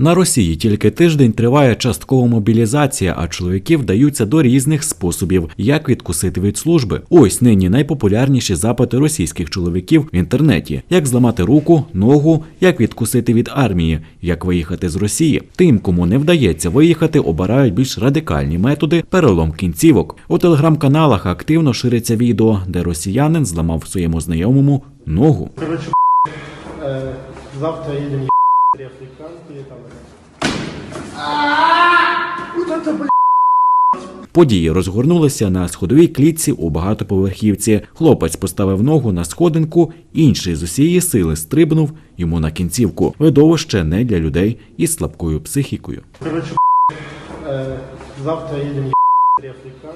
На Росії тільки тиждень триває часткова мобілізація, а чоловіки вдаються до різних способів, як відкусити від служби. Ось нині найпопулярніші запити російських чоловіків в інтернеті: як зламати руку, ногу, як відкусити від армії, як виїхати з Росії. Тим, кому не вдається виїхати, обирають більш радикальні методи перелом кінцівок. У телеграм-каналах активно шириться відео, де росіянин зламав своєму знайомому ногу. Короче, э, завтра едем Події розгорнулися на сходовій клітці у багатоповерхівці. Хлопець поставив ногу на сходинку, інший з усієї сили стрибнув йому на кінцівку. Видовище не для людей із слабкою психікою. Короче, э, завтра їдемо ебать там.